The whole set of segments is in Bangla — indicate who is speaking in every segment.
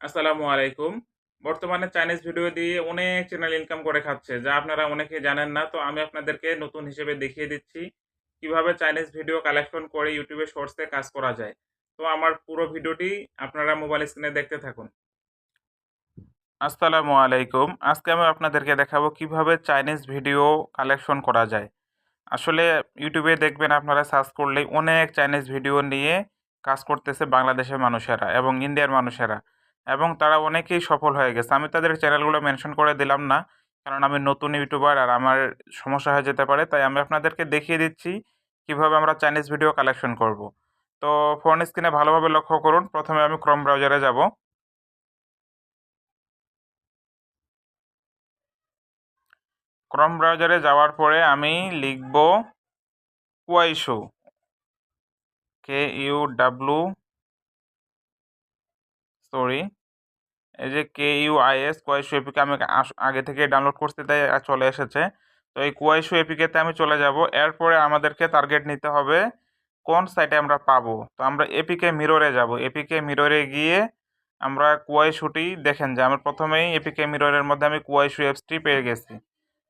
Speaker 1: আসসালামু আলাইকুম। বর্তমানে চাইনিজ ভিডিও দিয়ে অনেক চ্যানেল ইনকাম করে খাচ্ছে, যা আপনারা অনেকে জানেন না। তো আমি আপনাদেরকে নতুন হিসেবে দেখিয়ে দিচ্ছি কীভাবে চাইনিজ ভিডিও কালেকশন করে ইউটিউবে শর্টসে কাজ করা যায়। তো আমার পুরো ভিডিওটি আপনারা মোবাইল স্ক্রিনে দেখতে থাকুন। আসসালামু আলাইকুম। আজকে আমি আপনাদেরকে দেখাবো কীভাবে চাইনিজ ভিডিও কালেকশন করা যায়। আসলে ইউটিউবে দেখবেন আপনারা সার্চ করলেই অনেক চাইনিজ ভিডিও নিয়ে কাজ করতেছে বাংলাদেশের মানুষেরা এবং ইন্ডিয়ার মানুষেরা। এবং তারা অনেকেই সফল হয়ে গেছে। আমি তাদের চ্যানেলগুলো মেনশন করে দিলাম না, কারণ আমি নতুন ইউটিউবার আর আমার সমস্যা হয়ে যেতে পারে, তাই আমি আপনাদেরকে দেখিয়ে দিচ্ছি কীভাবে আমরা চাইনিজ ভিডিও কালেকশন করব। তো ফোন স্ক্রিনে ভালোভাবে লক্ষ্য করুন, প্রথমে আমি ক্রম ব্রাউজারে যাব। ক্রম ব্রাউজারে যাওয়ার পরে আমি লিখব Kuaishou K U W sorry এই যে K U S Kuaishou APK আমি আগে থেকে ডাউনলোড করতে তাই চলে এসেছে। তো এই কুয়াইশো এপিকেতে আমি চলে যাব। এরপরে আমাদেরকে টার্গেট নিতে হবে কোন সাইটে আমরা পাবো। তো আমরা এপিকে মিররে যাব। এপিকে মিররে গিয়ে আমরা কুয়াইশুটি দেখেন যে আমি প্রথমেই এপিকে মিররের মধ্যে আমি কুয়াইশু অ্যাপসটি পেয়ে গেছি।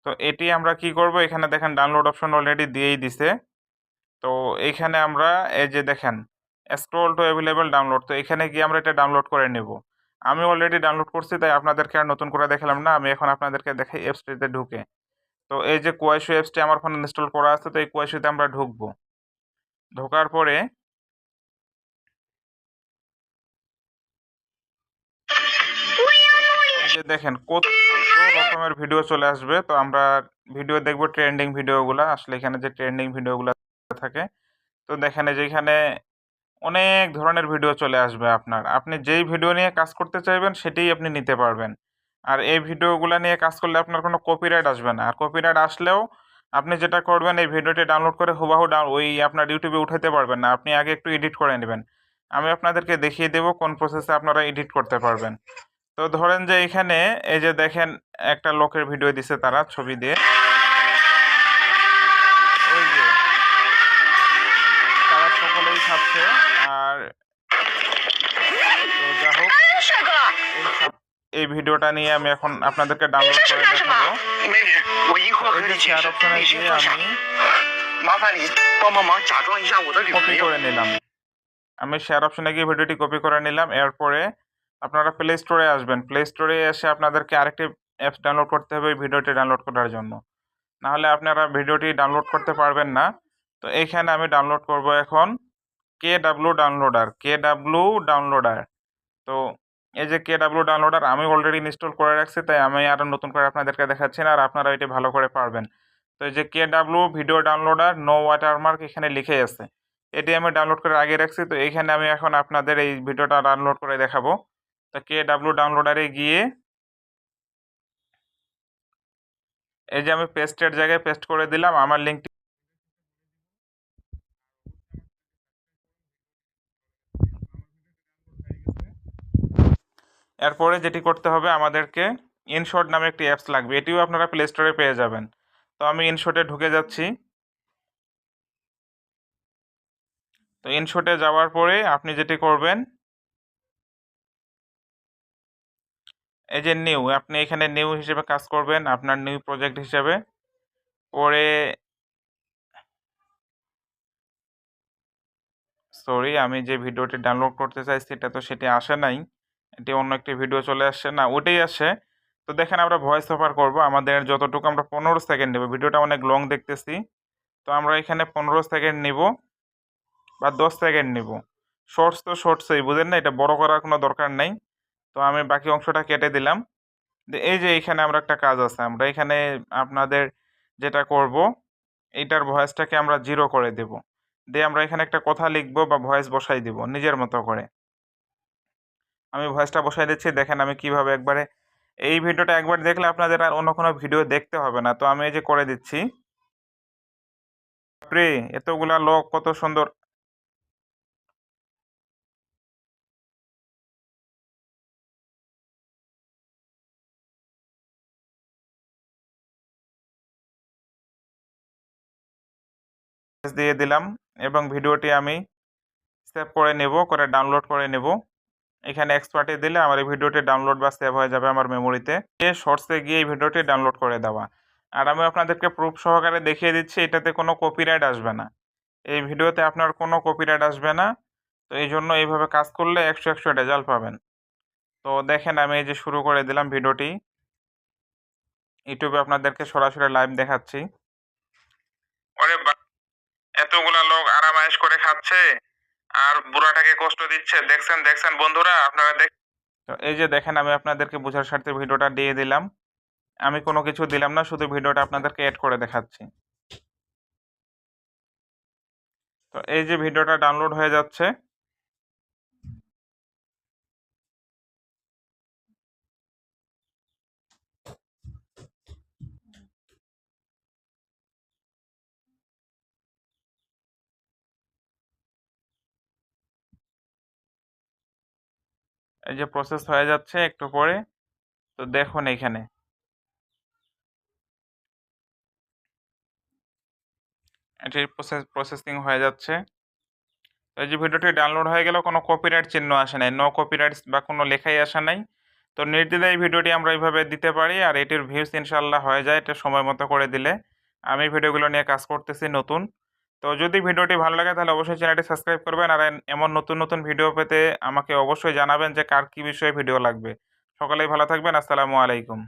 Speaker 1: তো এটি আমরা কি করব? এখানে দেখেন ডাউনলোড অপশন অলরেডি দিয়েই দিছে। তো এইখানে আমরা এই যে দেখেন স্ক্রল টু অ্যাভেলেবল ডাউনলোড তো এখানে গিয়ে আমরা এটা ডাউনলোড করে নেব। আমি অলরেডি ডাউনলোড করছি, তাই আপনাদেরকে আর নতুন করে দেখালাম না। আমি এখন আপনাদেরকে দেখাই অ্যাপসটিতে ঢুকে। তো এই যে কুয়াইশু অ্যাপসটি আমার ফোনে ইনস্টল করা আছে, তো এই কুয়াইশুতে আমরা ঢুকবো। ঢোকার পরে যে দেখেন, কত রকমের ভিডিও চলে আসবে। তো আমরা ভিডিও দেখব ট্রেন্ডিং ভিডিওগুলো আসলে এখানে যে ট্রেন্ডিং ভিডিওগুলো থাকে, তো দেখেন এই যে এখানে অনেক ধরনের ভিডিও চলে আসবে আপনার। আপনি যেই ভিডিও নিয়ে কাজ করতে চাইবেন, সেটাই আপনি নিতে পারবেন। আর এই ভিডিওগুলো নিয়ে কাজ করলে আপনার কোনো কপিরাইট আসবে না। আর কপিরাইট আসলেও আপনি যেটা করবেন, এই ভিডিওটি ডাউনলোড করে হুবাহু ওই আপনার ইউটিউবে উঠাতে পারবেন না। আপনি আগে একটু এডিট করে নেবেন। আমি আপনাদেরকে দেখিয়ে দেব কোন প্রসেসে আপনারা এডিট করতে পারবেন। তো ধরেন যে এখানে এই যে দেখেন, একটা লোকের ভিডিও দিছে তারা ছবি দিয়ে। এই ভিডিওটা নিয়ে আমি এখন আপনাদেরকে ডাউনলোড করে দেখাবো। শেয়ার আমি কপি করে নিলাম। আমি শেয়ার অপশনে গিয়ে ভিডিওটি কপি করে নিলাম। এরপরে আপনারা প্লে স্টোরে আসবেন। প্লে স্টোরে এসে আপনাদেরকে আরেকটি অ্যাপস ডাউনলোড করতে হবে ভিডিওটি ডাউনলোড করার জন্য। নাহলে আপনারা ভিডিওটি ডাউনলোড করতে পারবেন না। তো এইখানে আমি ডাউনলোড করব এখন K W downloader K W downloader তো এই যে কে ডাব্লু ডাউনলোডার আমি অলরেডি ইনস্টল করে রাখছি, তাই আমি আরও নতুন করে আপনাদেরকে দেখাচ্ছি না, আর আপনারা এটি ভালো করে পারবেন। তো এই যে K W video downloader no watermark এখানে লিখে আছে। এটি আমি ডাউনলোড করে আগে রাখছি, তো এইখানে আমি এখন আপনাদের এই ভিডিওটা ডাউনলোড করে দেখাবো। তো কে ডাব্লু ডাউনলোডারে গিয়ে এই যে আমি পেস্টের জায়গায় পেস্ট করে দিলাম, আমার লিঙ্কটি এরপরে যেটি করতে হবে, আমাদেরকে ইনশট নামে একটি অ্যাপস লাগবে। এটিও আপনারা প্লে স্টোরে পেয়ে যাবেন। তো আমি ইনশটে ঢুকে যাচ্ছি। তো ইনশটে যাওয়ার পরে আপনি যেটি করবেন, এই যে নিউ আপনি এখানে নিউ হিসেবে কাজ করবেন, আপনার নিউ প্রজেক্ট হিসেবে। পরে সরি আমি যে ভিডিওটি ডাউনলোড করতে চাইছি এটা তো সেটি আসে নাই। এটি অন্য একটি ভিডিও চলে আসছে। না ওটাই আসে তো দেখেন আমরা ভয়েস ওভার করব। আমাদের যতটুকু আমরা পনেরো সেকেন্ড নেব। ভিডিওটা অনেক লং দেখতেছি। তো আমরা এখানে পনেরো সেকেন্ড নিব বা দশ সেকেন্ড নিব। শর্টস তো শর্টসই বুঝেন না? এটা বড় করার কোনো দরকার নেই। তো আমি বাকি অংশটা কেটে দিলাম। এই যে এইখানে আমরা একটা কাজ আছে। আমরা এখানে আপনাদের যেটা করব এইটার ভয়েসটাকে আমরা জিরো করে দেব। দিয়ে আমরা এখানে একটা কথা লিখব বা ভয়েস বসাই দিব নিজের মতো করে। আমি ভয়েসটা বসাই দিচ্ছি, দেখেন আমি কীভাবে একবারে, এই ভিডিওটা একবার দেখলে আপনাদের আর অন্য কোনো ভিডিও দেখতে হবে না। তো আমি এই যে করে দিচ্ছি। প্রে এতগুলা লোক, কত সুন্দর। দিয়ে দিলাম এবং ভিডিওটি আমি সেভ করে নেব, করে ডাউনলোড করে নেব। এখানে এক্সপার্টে দিলে আমার এই ভিডিওটি ডাউনলোড বা সেভ হয়ে যাবে আমার মেমোরিতে গিয়ে শর্টসে গিয়ে এই ভিডিওটি ডাউনলোড করে দেওয়া। আর আমি আপনাদেরকে প্রুফ সহকারে দেখিয়ে দিচ্ছি, এটাতে কোনো কপিরাইট আসবে না। এই ভিডিওতে আপনার কোনো কপিরাইট আসবে না। তো এই জন্য এইভাবে কাজ করলে একশো একশো রেজাল্ট পাবেন। তো দেখেন, আমি এই যে শুরু করে দিলাম ভিডিওটি। ইউটিউবে আপনাদেরকে সরাসরি লাইভ দেখাচ্ছি। এতগুলা লোক আরামায়েশ করে খাচ্ছে। আর বুড়াটাকে কষ্ট দিচ্ছে। দেখছেন দেখছেন বন্ধুরা, আপনারা দেখ তো এই যে দেখেন, আমি আপনাদেরকে বোঝার স্বার্থে ভিডিওটা দিয়ে দিলাম। আমি কোনো কিছু দিলাম না, শুধু ভিডিওটা আপনাদেরকে অ্যাড করে দেখাচ্ছি। তো এই যে ভিডিওটা ডাউনলোড হয়ে যাচ্ছে এই যে প্রসেস হয়ে যাচ্ছে একটু পরে, তো দেখুন এখানে এটি প্রসেস প্রসেসিং হয়ে যাচ্ছে। তো এই যে ভিডিওটি ডাউনলোড হয়ে গেল কোনো কপিরাইট চিহ্ন আসে নাই। নো কপিরাইট বা কোনো লেখাই আসে নাই। তো নির্দ্বিধায় ভিডিওটি আমরা এইভাবে দিতে পারি আর এটির ভিউস ইনশাল্লাহ হয়ে যায়। এটা সময় মতো করে দিলে। আমি ভিডিওগুলো নিয়ে কাজ করতেছি নতুন। তো যদি ভিডিওটি ভালো লাগে তাহলে অবশ্যই চ্যানেলটি সাবস্ক্রাইব করবেন আর এমন নতুন নতুন ভিডিও পেতে আমাকে অবশ্যই জানাবেন যে কার কী বিষয়ে ভিডিও লাগবে। সকলেই ভালো থাকবেন। আসসালামু আলাইকুম।